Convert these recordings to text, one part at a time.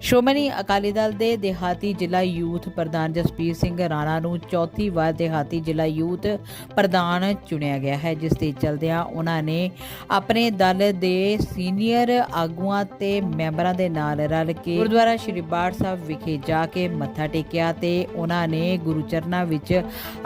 ਸ਼੍ਰੋਮਣੀ ਅਕਾਲੀ ਦਲ ਦੇ ਦਿਹਾਤੀ ਜ਼ਿਲ੍ਹਾ ਯੂਥ ਪ੍ਰਧਾਨ ਜਸਪੀਰ ਸਿੰਘ ਰਾਣਾ ਨੂੰ ਚੌਥੀ ਵਾਰ ਦਿਹਾਤੀ ਜ਼ਿਲ੍ਹਾ ਯੂਥ ਪ੍ਰਧਾਨ ਚੁਣਿਆ ਗਿਆ ਹੈ, ਜਿਸ ਦੇ ਚਲਦਿਆਂ ਉਹਨਾਂ ਨੇ ਆਪਣੇ ਦਲ ਦੇ ਸੀਨੀਅਰ ਆਗੂਆਂ ਤੇ ਮੈਂਬਰਾਂ ਦੇ ਨਾਲ ਰਲ ਕੇ ਗੁਰਦੁਆਰਾ ਸ਼੍ਰੀ ਬਾੜ ਸਾਹਿਬ ਵਿਖੇ ਜਾ ਕੇ ਮੱਥਾ ਟੇਕਿਆ ਤੇ ਉਹਨਾਂ ਨੇ ਗੁਰੂ ਚਰਨਾਂ ਵਿੱਚ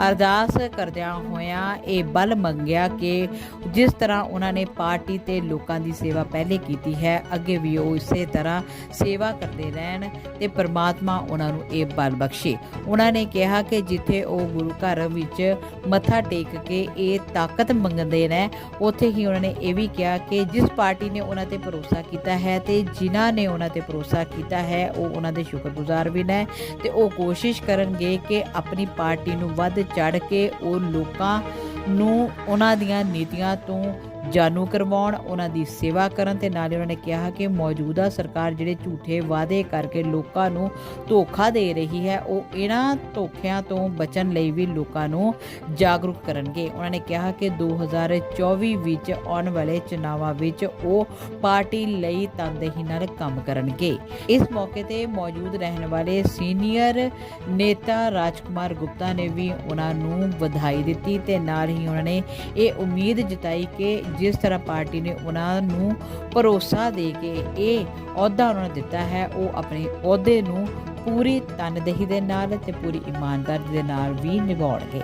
ਅਰਦਾਸ ਕਰਦਿਆਂ ਹੋਇਆਂ ਇਹ ਬਲ ਮੰਗਿਆ ਕਿ ਜਿਸ ਤਰ੍ਹਾਂ ਉਹਨਾਂ ਨੇ ਪਾਰਟੀ ਤੇ ਲੋਕਾਂ ਦੀ ਸੇਵਾ ਪਹਿਲੇ ਕੀਤੀ ਹੈ, ਅੱਗੇ ਵੀ ਉਹ ਇਸੇ ਤਰ੍ਹਾਂ ਸੇਵਾ ਕਰਦੇ ਰਹਿਣ ਤੇ ਪ੍ਰਮਾਤਮਾ ਉਹਨਾਂ ਨੂੰ ਇਹ ਬਲ ਬਖਸ਼ੇ। ਉਹਨਾਂ ਨੇ ਕਿਹਾ ਕਿ ਜਿੱਥੇ ਉਹ ਗੁਰੂ ਘਰ ਵਿੱਚ ਮੱਥਾ ਟੇਕ ਕੇ ਇਹ ਤਾਕਤ ਮੰਗਦੇ ਨੇ, ਉੱਥੇ ਹੀ ਉਹਨਾਂ ਨੇ ਇਹ ਵੀ ਕਿਹਾ ਕਿ ਜਿਸ ਪਾਰਟੀ ਨੇ ਉਹਨਾਂ ਤੇ ਭਰੋਸਾ ਕੀਤਾ ਹੈ ਤੇ ਜਿਨ੍ਹਾਂ ਨੇ ਉਹਨਾਂ ਤੇ ਭਰੋਸਾ ਕੀਤਾ ਹੈ, ਉਹ ਉਹਨਾਂ ਦੇ ਸ਼ੁਕਰਗੁਜ਼ਾਰ ਵੀ ਨੇ ਤੇ ਉਹ ਕੋਸ਼ਿਸ਼ ਕਰਨਗੇ ਕਿ ਆਪਣੀ ਪਾਰਟੀ ਨੂੰ ਵੱਧ ਚੜ ਕੇ ਉਹ ਲੋਕਾਂ ਨੂੰ, ਉਹਨਾਂ ਦੀਆਂ ਨੀਤੀਆਂ ਤੋਂ ਜਾਣੂ ਕਰਵਾਉਣ, ਉਹਨਾਂ ਦੀ ਸੇਵਾ ਕਰਨ ਤੇ ਨਾਲੇ ਉਹਨਾਂ ਨੇ ਕਿਹਾ ਕਿ ਮੌਜੂਦਾ ਸਰਕਾਰ ਜਿਹੜੇ ਝੂਠੇ ਵਾਅਦੇ ਕਰਕੇ ਲੋਕਾਂ ਨੂੰ ਧੋਖਾ ਦੇ ਰਹੀ ਹੈ, ਉਹ ਇਹਨਾਂ ਧੋਖਿਆਂ ਤੋਂ ਬਚਣ ਲਈ ਵੀ ਲੋਕਾਂ ਨੂੰ ਜਾਗਰੂਕ ਕਰਨਗੇ। ਉਹਨਾਂ ਨੇ ਕਿਹਾ ਕਿ 2024 ਵਿੱਚ ਆਉਣ ਵਾਲੇ ਚੁਣਾਵਾਂ ਵਿੱਚ ਉਹ ਪਾਰਟੀ ਲਈ ਤਨਦੇਹੀ ਨਾਲ ਕੰਮ ਕਰਨਗੇ। ਇਸ ਮੌਕੇ ਤੇ ਮੌਜੂਦ ਰਹਿਣ ਵਾਲੇ ਸੀਨੀਅਰ ਨੇਤਾ ਰਾਜਕੁਮਾਰ ਗੁਪਤਾ ਨੇ ਵੀ ਉਹਨਾਂ ਨੂੰ ਵਧਾਈ ਦਿੱਤੀ ਤੇ ਨਾਲ ਹੀ ਉਹਨਾਂ ਨੇ ਇਹ ਉਮੀਦ ਜਤਾਈ ਕਿ ਜਿਸ ਤਰ੍ਹਾਂ ਪਾਰਟੀ ਨੇ ਉਹਨਾਂ ਨੂੰ ਭਰੋਸਾ ਦੇ ਕੇ ਇਹ ਅਹੁਦਾ ਉਹਨਾਂ ਨੂੰ ਦਿੱਤਾ ਹੈ, ਉਹ ਆਪਣੇ ਅਹੁਦੇ ਨੂੰ ਪੂਰੀ ਤਨਦੇਹੀ ਦੇ ਨਾਲ ਤੇ ਪੂਰੀ ਇਮਾਨਦਾਰੀ ਦੇ ਨਾਲ ਵੀ ਨਿਭਾਉਣਗੇ।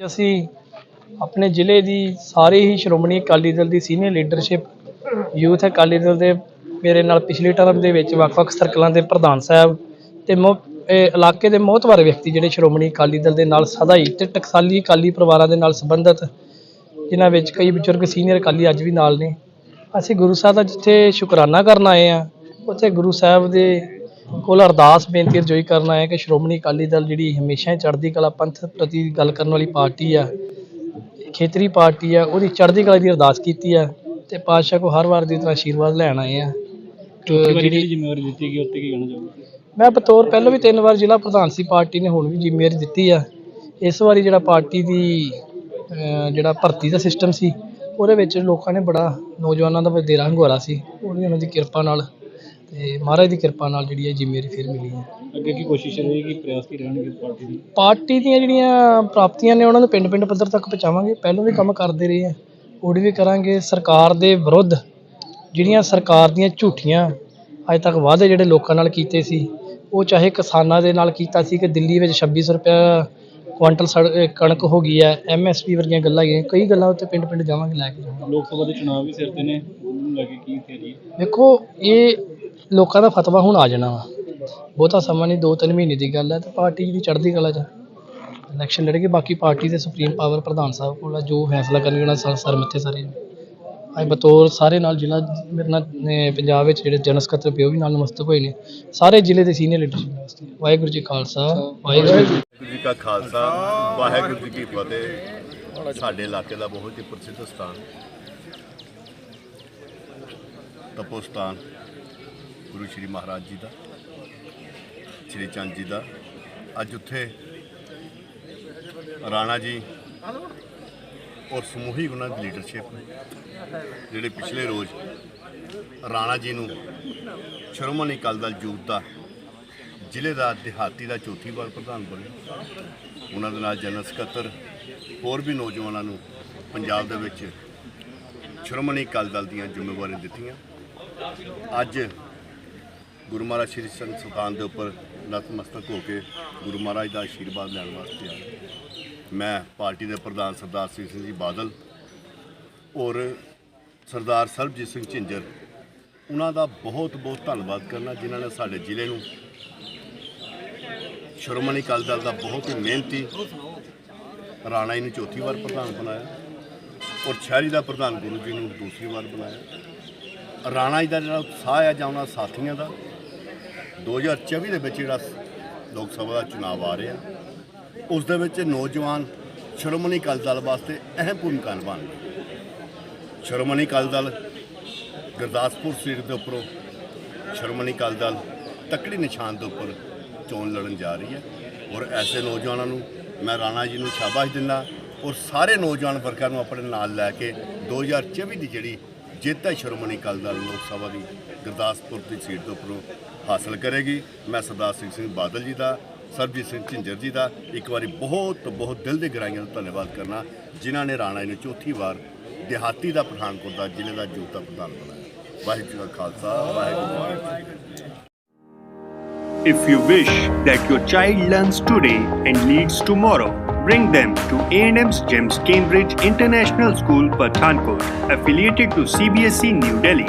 ਅਸੀਂ ਆਪਣੇ ਜ਼ਿਲ੍ਹੇ ਦੀ ਸਾਰੇ ਹੀ ਸ਼੍ਰੋਮਣੀ ਅਕਾਲੀ ਦਲ ਦੀ senior leadership youth Akali Dal ਦੇ ਮੇਰੇ ਨਾਲ ਪਿਛਲੇ ਟਰਮ ਦੇ ਵਿੱਚ ਵੱਖ-ਵੱਖ ਸਰਕਲਾਂ ਦੇ ਪ੍ਰਧਾਨ ਸਾਹਿਬ ਤੇ ਇਲਾਕੇ ਦੇ ਮੋਹਤਵਾਰ ਵਿਅਕਤੀ ਜਿਹੜੇ ਸ਼੍ਰੋਮਣੀ ਅਕਾਲੀ ਦਲ ਦੇ ਨਾਲ ਸਦਾ ਹੀ ਤੇ ਟਕਸਾਲੀ ਅਕਾਲੀ ਪਰਿਵਾਰਾਂ ਦੇ ਨਾਲ ਸੰਬੰਧਿਤ ਜਿਨ੍ਹਾਂ ਵਿੱਚ ਕਈ ਬਜ਼ੁਰਗ ਸੀਨੀਅਰ ਅਕਾਲੀ ਅੱਜ ਵੀ ਨਾਲ ਨੇ। ਅਸੀਂ ਗੁਰੂ ਸਾਹਿਬ ਦਾ ਜਿੱਥੇ ਸ਼ੁਕਰਾਨਾ ਕਰਨ ਆਏ ਆ ਉੱਥੇ ਗੁਰੂ ਸਾਹਿਬ ਦੇ ਕੋਲ ਅਰਦਾਸ ਬੇਨਤੀ ਰਜੋਈ ਕਰਨ ਆਏ ਕਿ ਸ਼੍ਰੋਮਣੀ ਅਕਾਲੀ ਦਲ ਜਿਹੜੀ ਹਮੇਸ਼ਾ ਹੀ ਚੜ੍ਹਦੀ ਕਲਾ ਪੰਥ ਪ੍ਰਤੀ ਗੱਲ ਕਰਨ ਵਾਲੀ ਪਾਰਟੀ ਆ ਖੇਤਰੀ ਪਾਰਟੀ ਆ ਉਹਦੀ ਚੜ੍ਹਦੀ ਕਲਾ ਦੀ ਅਰਦਾਸ ਕੀਤੀ ਆ ਤੇ ਪਾਤਸ਼ਾਹ ਕੋ ਹਰ ਵਾਰ ਦੀ ਤਰ੍ਹਾਂ ਆਸ਼ੀਰਵਾਦ ਲੈਣ ਆਏ ਆ ਜਿਹੜੀ ਜ਼ਿੰਮੇਵਾਰੀ ਦਿੱਤੀ ਗਈ ਉੱਤੇ ਕੀ ਕਹਿਣਾ ਚਾਹੋਗੇ? ਮੈਂ ਬਤੌਰ ਪਹਿਲਾਂ ਵੀ ਤਿੰਨ ਵਾਰ ਜ਼ਿਲ੍ਹਾ ਪ੍ਰਧਾਨ ਸੀ ਪਾਰਟੀ ਨੇ ਹੁਣ ਵੀ ਜ਼ਿੰਮੇਵਾਰੀ ਦਿੱਤੀ ਆ। ਇਸ ਵਾਰੀ ਜਿਹੜਾ ਪਾਰਟੀ ਦੀ ਜਿਹੜਾ ਭਰਤੀ ਦਾ ਸਿਸਟਮ ਸੀ ਉਹਦੇ ਵਿੱਚ ਲੋਕਾਂ ਨੇ ਬੜਾ ਨੌਜਵਾਨਾਂ ਦਾ ਵਧੇਰਾ ਹੰਗਾਰਾ ਸੀ। ਉਹਦੀ ਉਹਨਾਂ ਦੀ ਕਿਰਪਾ ਨਾਲ ਤੇ ਮਹਾਰਾਜ ਦੀ ਕਿਰਪਾ ਨਾਲ ਜਿਹੜੀ ਇਹ ਜ਼ਿੰਮੇਵਾਰੀ ਫਿਰ ਮਿਲੀ ਹੈ। ਅੱਗੇ ਕੀ ਕੋਸ਼ਿਸ਼ ਰਹੇਗੀ ਪ੍ਰਯਾਸ ਕੀ ਰਹਿਣਗੇ ਪਾਰਟੀ ਦੀ? ਪਾਰਟੀ ਦੀਆਂ ਜਿਹੜੀਆਂ ਪ੍ਰਾਪਤੀਆਂ ਨੇ ਉਹਨਾਂ ਨੂੰ ਪਿੰਡ-ਪਿੰਡ ਪੱਧਰ ਤੱਕ ਪਹੁੰਚਾਵਾਂਗੇ। ਪਹਿਲਾਂ ਵੀ ਕੰਮ ਕਰਦੇ ਰਹੇ ਆ ਹੁਣ ਵੀ ਕਰਾਂਗੇ। ਸਰਕਾਰ ਦੇ ਵਿਰੁੱਧ ਜਿਹੜੀਆਂ ਸਰਕਾਰ ਦੀਆਂ ਝੂਠੀਆਂ ਅੱਜ ਤੱਕ ਵਾਅਦੇ ਜਿਹੜੇ ਲੋਕਾਂ ਨਾਲ ਕੀਤੇ ਸੀ ਉਹ ਚਾਹੇ ਕਿਸਾਨਾਂ ਦੇ ਨਾਲ ਕੀਤਾ ਸੀ ਕਿ ਦਿੱਲੀ ਵਿੱਚ 2600 ਰੁਪਇਆ ਕੁਆਂਟਲ ਸੜ ਅਹ ਕਣਕ ਹੋ ਗਈ ਹੈ ਐਮਐਸਪੀ ਵਰਗੀਆਂ ਗੱਲਾਂ ਹੈਗੀਆਂ ਕਈ ਗੱਲਾਂ ਉੱਤੇ ਪਿੰਡ-ਪਿੰਡ ਜਾਵਾਂਗੇ ਲੈ ਕੇ ਜਾਵਾਂਗੇ। ਲੋਕ ਸਭਾ ਦੇ ਚੁਣਾਵ ਵੀ ਸਿਰ ਤੇ ਨੇ ਉਹਨੂੰ ਲੈ ਕੇ ਕੀ ਤਿਆਰੀ ਹੈ ਦੇਖੋ ਇਹ ਲੋਕਾਂ ਦਾ ਫਤਵਾ ਹੁਣ ਆ ਜਾਣਾ ਵਾ। ਬਹੁਤਾ ਸਮਾਂ ਨਹੀਂ ਦੋ ਤਿੰਨ ਮਹੀਨੇ ਦੀ ਗੱਲ ਹੈ ਤੇ ਪਾਰਟੀ ਜਿਹੜੀ ਚੜ੍ਹਦੀ ਕਲਾ 'ਚ ਇਲੈਕਸ਼ਨ ਲੜੇਗੀ ਬਾਕੀ ਪਾਰਟੀ ਦੇ ਸੁਪਰੀਮ ਪਾਵਰ ਪ੍ਰਧਾਨ ਸਾਹਿਬ ਕੋਲ ਆ ਜੋ ਫੈਸਲਾ ਕਰਨਗੇ ਉਹਨਾਂ ਸਰ ਸਰ ਮੱਥੇ ਸਾਰੇ ਅੱਜ ਬਤੌਰ ਸਾਰੇ ਨਾਲ ਜ਼ਿਲ੍ਹਾ ਮੇਰੇ ਨਾਲ ਅਹ ਪੰਜਾਬ ਵਿੱਚ ਜਿਹੜੇ ਜਨ ਸਕੱਤਰ ਪਏ ਵੀ ਨਾਲ ਨਮਸਤਕ ਹੋਏ ਨੇ, ਸਾਰੇ ਜ਼ਿਲ੍ਹੇ ਦੇ ਸੀਨੀਅਰ ਲੀਡਰਸ਼ਿਪ ਵਾਸਤੇ ਵਾਹਿਗੁਰੂ ਜੀ ਖਾਲਸਾ, ਵਾਹਿਗੁਰੂ ਜੀ ਵਾਹਿਗੁਰੂ ਜੀ ਕਾ ਖਾਲਸਾ, ਵਾਹਿਗੁਰੂ ਜੀ ਕੀ ਫਤਿਹ। ਸਾਡੇ ਇਲਾਕੇ ਦਾ ਬਹੁਤ ਹੀ ਪ੍ਰਸਿੱਧ ਸਥਾਨ ਤਪੋਸਤਾਨ ਗੁਰੂ ਸ਼੍ਰੀ ਮਹਾਰਾਜ ਜੀ ਦਾ, ਸ਼੍ਰੀ ਚੰਦ ਜੀ ਦਾ। ਅੱਜ ਉੱਥੇ ਰਾਣਾ ਜੀ ਔਰ ਸਮੂਹਿਕ ਉਹਨਾਂ ਦੀ ਲੀਡਰਸ਼ਿਪ ਨੇ। ਜਿਹੜੇ ਪਿਛਲੇ ਰੋਜ਼ ਰਾਣਾ ਜੀ ਨੂੰ ਸ਼੍ਰੋਮਣੀ ਅਕਾਲੀ ਦਲ ਯੂਥ ਦਾ, ਜ਼ਿਲ੍ਹੇ ਦਾ ਦਿਹਾਤੀ ਦਾ ਚੌਥੀ ਵਾਰ ਪ੍ਰਧਾਨ ਬਣੇ ਉਹਨਾਂ ਦੇ ਨਾਲ ਜਨਰਲ ਸਕੱਤਰ, ਹੋਰ ਵੀ ਨੌਜਵਾਨਾਂ ਨੂੰ ਪੰਜਾਬ ਦੇ ਵਿੱਚ ਸ਼੍ਰੋਮਣੀ ਅਕਾਲੀ ਦਲ ਦੀਆਂ ਜ਼ਿੰਮੇਵਾਰੀਆਂ ਦਿੱਤੀਆਂ। ਅੱਜ ਗੁਰੂ ਮਹਾਰਾਜ ਸ਼੍ਰੀ ਸੰਤ ਸੁਲਤਾਨ ਦੇ ਉੱਪਰ ਨਤਮਸਤਕ ਹੋ ਕੇ ਗੁਰੂ ਮਹਾਰਾਜ ਦਾ ਆਸ਼ੀਰਵਾਦ ਲੈਣ ਵਾਸਤੇ ਆਇਆ ਮੈਂ ਪਾਰਟੀ ਦੇ ਪ੍ਰਧਾਨ ਸਰਦਾਰ ਸਿੰਘ ਸਿੰਘ ਜੀ ਬਾਦਲ ਔਰ ਸਰਦਾਰ ਸਰਬਜੀਤ ਸਿੰਘ ਝਿੰਜਰ, ਉਹਨਾਂ ਦਾ ਬਹੁਤ ਬਹੁਤ ਧੰਨਵਾਦ ਕਰਨਾ ਜਿਨ੍ਹਾਂ ਨੇ ਸਾਡੇ ਜ਼ਿਲ੍ਹੇ ਨੂੰ ਸ਼੍ਰੋਮਣੀ ਅਕਾਲੀ ਦਲ ਦਾ ਬਹੁਤ ਹੀ ਮਿਹਨਤੀ ਰਾਣਾ ਜੀ ਨੂੰ ਚੌਥੀ ਵਾਰ ਪ੍ਰਧਾਨ ਬਣਾਇਆ ਔਰ ਸ਼ਹਿਰੀ ਦਾ ਪ੍ਰਧਾਨ ਗੁਰੂ ਜੀ ਨੂੰ ਦੂਸਰੀ ਵਾਰ ਬਣਾਇਆ। ਰਾਣਾ ਜੀ ਦਾ ਜਿਹੜਾ ਉਤਸ਼ਾਹ ਹੈ ਜਾਂ ਉਹਨਾਂ ਸਾਥੀਆਂ ਦਾ 2024 ਦੇ ਵਿੱਚ ਜਿਹੜਾ ਲੋਕ ਸਭਾ ਦਾ ਚੁਣਾਵ ਆ ਰਿਹਾ ਉਸ ਦੇ ਵਿੱਚ ਨੌਜਵਾਨ ਸ਼੍ਰੋਮਣੀ ਅਕਾਲੀ ਦਲ ਵਾਸਤੇ ਅਹਿਮ ਭੂਮਿਕਾ ਨਿਭਾਉਣਗੇ ਸ਼੍ਰੋਮਣੀ ਅਕਾਲੀ ਦਲ ਗੁਰਦਾਸਪੁਰ ਸੀਟ ਦੇ ਉੱਪਰੋਂ ਸ਼੍ਰੋਮਣੀ ਅਕਾਲੀ ਦਲ ਤਕੜੀ ਨਿਸ਼ਾਨ ਦੇ ਉੱਪਰ ਚੋਣ ਲੜਨ ਜਾ ਰਹੀ ਹੈ ਔਰ ਐਸੇ ਨੌਜਵਾਨਾਂ ਨੂੰ ਮੈਂ ਰਾਣਾ ਜੀ ਨੂੰ ਸ਼ਾਬਾਸ਼ ਦਿੰਦਾ ਔਰ ਸਾਰੇ ਨੌਜਵਾਨ ਵਰਗਾਂ ਨੂੰ ਆਪਣੇ ਨਾਲ ਲੈ ਕੇ 2024 ਦੀ ਜਿਹੜੀ ਜਿੱਤ ਹੈ ਸ਼੍ਰੋਮਣੀ ਅਕਾਲੀ ਦਲ ਲੋਕ ਸਭਾ ਦੀ ਗੁਰਦਾਸਪੁਰ ਦੀ ਸੀਟ ਦੇ ਉੱਪਰੋਂ ਹਾਸਲ ਕਰੇਗੀ। ਮੈਂ ਸਰਦਾਰ ਸਿੰਘ ਸਿੰਘ ਬਾਦਲ ਜੀ ਦਾ ਸਰਬਜੀਤ ਸਿੰਘ ਝਿੰਜਰ ਜੀ ਦਾ ਇੱਕ ਵਾਰੀ ਬਹੁਤ ਬਹੁਤ ਦਿਲ ਦੇ ਗਹਿਰਾਈਆਂ ਤੋਂ ਧੰਨਵਾਦ ਕਰਨਾ ਜਿਨ੍ਹਾਂ ਨੇ ਰਾਣਾ ਜੀ ਨੂੰ ਚੌਥੀ ਵਾਰ ਦਿਹਾਤੀ ਦਾ ਪਠਾਨਕੋਟ ਦਾ ਜ਼ਿਲ੍ਹੇ ਦਾ ਜੂਤਾ ਪ੍ਰਧਾਨ ਬਣਾਇਆ ਵਾਹਿਗੁਰੂ ਜੀ ਕਾ ਖਾਲਸਾ ਵਾਹਿਗੁਰੂ ਜੀ ਕੀ ਫਤਿਹ If you wish that your child learns today and leads tomorrow, bring them to A&M's GEMS Cambridge International School, Pathankot, affiliated to CBSE E New Delhi.